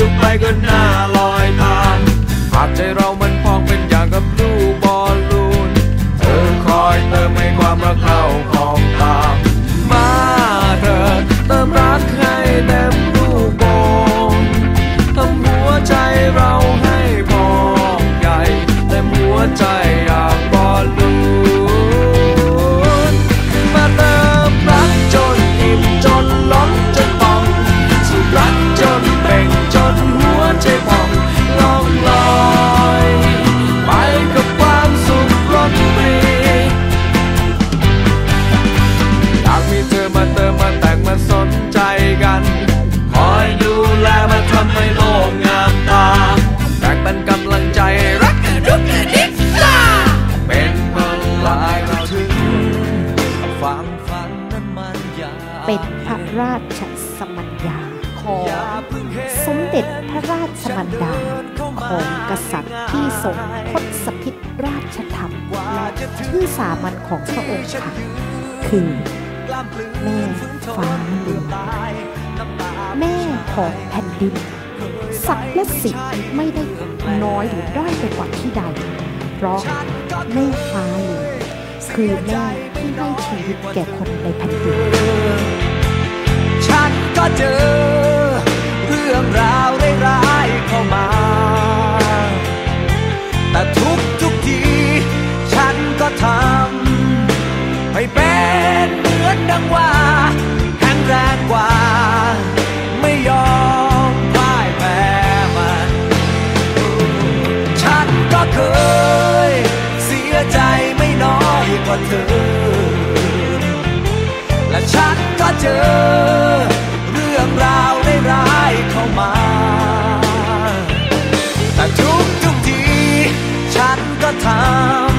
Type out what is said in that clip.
ดูไปก็น่าลอยตานหากใจเรา เป็นพระราชสมัญญาของสมเด็จพระราชมันดาของกษัตริย์ที่ทรงทศพิธราชธรรมและชื่อสามัญของพระองค์ค่ะคือแม่ฟ้าหลวงแม่ของแผ่นดินศักดิ์และสิทธิ์ไม่ได้น้อยหรือด้อยไปกว่าที่ใด เพราะแม่ฟ้าหลวงคือแม่ที่ให้ชีวิตแก่คนในแผ่นดิน เจอ เรื่องราวร้ายๆเข้ามา แต่ทุกทุกทีฉันก็ทำให้เป็นเหมือนดังว่าแข็งแรงกว่า ไม่ยอมพ่ายแพ้มันฉันก็เคย เสียใจไม่น้อยกว่าเธอ และฉันก็เจอา แต่ทุกทุกทีฉันก็ทำ